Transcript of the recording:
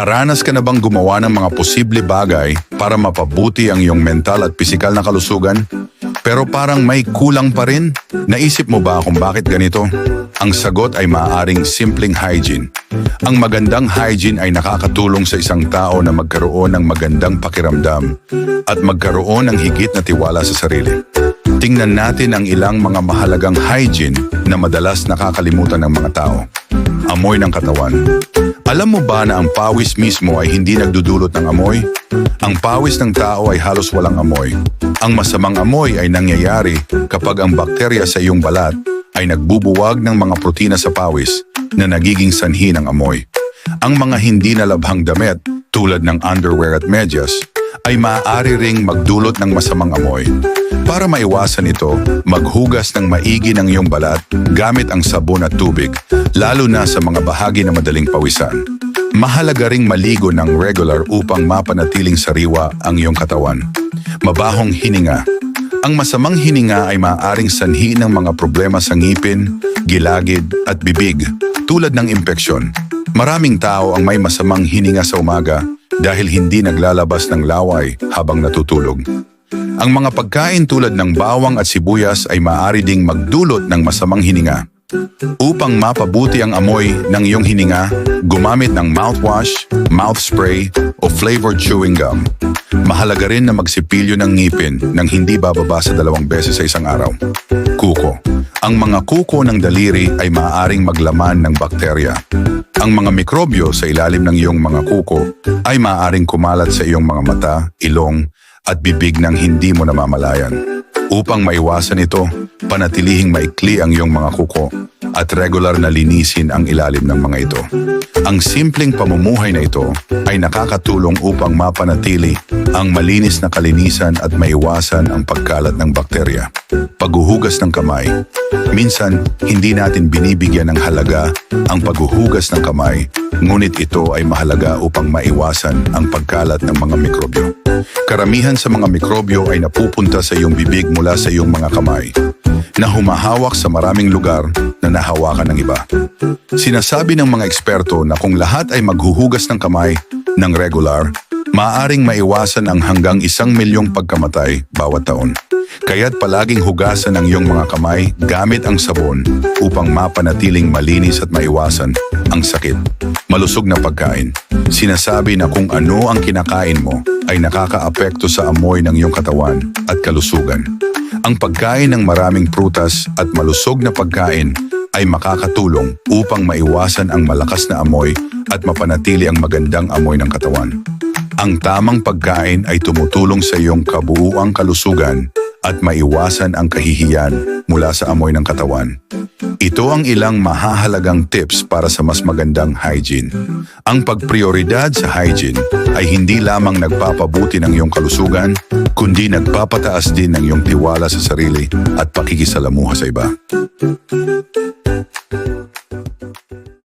Nakaranas ka na bang gumawa ng mga posible bagay para mapabuti ang iyong mental at pisikal na kalusugan? Pero parang may kulang pa rin? Naisip mo ba kung bakit ganito? Ang sagot ay maaaring simpleng hygiene. Ang magandang hygiene ay nakakatulong sa isang tao na magkaroon ng magandang pakiramdam at magkaroon ng higit na tiwala sa sarili. Tingnan natin ang ilang mga mahalagang hygiene na madalas nakakalimutan ng mga tao. Amoy ng katawan. Alam mo ba na ang pawis mismo ay hindi nagdudulot ng amoy? Ang pawis ng tao ay halos walang amoy. Ang masamang amoy ay nangyayari kapag ang bakterya sa iyong balat ay nagbubuwag ng mga protina sa pawis na nagiging sanhi ng amoy. Ang mga hindi nalabhang damit tulad ng underwear at medyas ay maaari ring magdulot ng masamang amoy. Para maiwasan ito, maghugas ng maigi ng iyong balat gamit ang sabon at tubig, lalo na sa mga bahagi na madaling pawisan. Mahalaga ring maligo ng regular upang mapanatiling sariwa ang iyong katawan. Mabahong hininga. Ang masamang hininga ay maaaring sanhi ng mga problema sa ngipin, gilagid at bibig, tulad ng impeksyon. Maraming tao ang may masamang hininga sa umaga dahil hindi naglalabas ng laway habang natutulog. Ang mga pagkain tulad ng bawang at sibuyas ay maaari ding magdulot ng masamang hininga. Upang mapabuti ang amoy ng iyong hininga, gumamit ng mouthwash, mouth spray o flavored chewing gum. Mahalaga rin na magsipilyo ng ngipin nang hindi bababa sa dalawang beses sa isang araw. Kuko. Ang mga kuko ng daliri ay maaaring maglaman ng bakterya. Ang mga mikrobyo sa ilalim ng iyong mga kuko ay maaaring kumalat sa iyong mga mata, ilong, at bibig ng hindi mo namamalayan. Upang maiwasan ito, panatilihing maikli ang iyong mga kuko at regular na linisin ang ilalim ng mga ito. Ang simpleng pamumuhay na ito ay nakakatulong upang mapanatili ang malinis na kalinisan at maiwasan ang pagkalat ng bakterya. Paghuhugas ng kamay. Minsan, hindi natin binibigyan ng halaga ang paghuhugas ng kamay, ngunit ito ay mahalaga upang maiwasan ang pagkalat ng mga mikrobyo. Karamihan sa mga mikrobyo ay napupunta sa iyong bibig mula sa iyong mga kamay na humahawak sa maraming lugar na nahawakan ng iba. Sinasabi ng mga eksperto na kung lahat ay maghuhugas ng kamay ng regular, maaaring maiwasan ang hanggang isang milyong pagkamatay bawat taon. Kaya't palaging hugasan ang iyong mga kamay gamit ang sabon upang mapanatiling malinis at maiwasan ang sakit. Malusog na pagkain. Sinasabi na kung ano ang kinakain mo ay nakakaapekto sa amoy ng iyong katawan at kalusugan. Ang pagkain ng maraming prutas at malusog na pagkain ay makakatulong upang maiwasan ang malakas na amoy at mapanatili ang magandang amoy ng katawan. Ang tamang pagkain ay tumutulong sa iyong kabuuang kalusugan at maiwasan ang kahihiyan mula sa amoy ng katawan. Ito ang ilang mahahalagang tips para sa mas magandang hygiene. Ang pagprioridad sa hygiene ay hindi lamang nagpapabuti ng iyong kalusugan, kundi nagpapataas din ng iyong tiwala sa sarili at pakikisalamuha sa iba.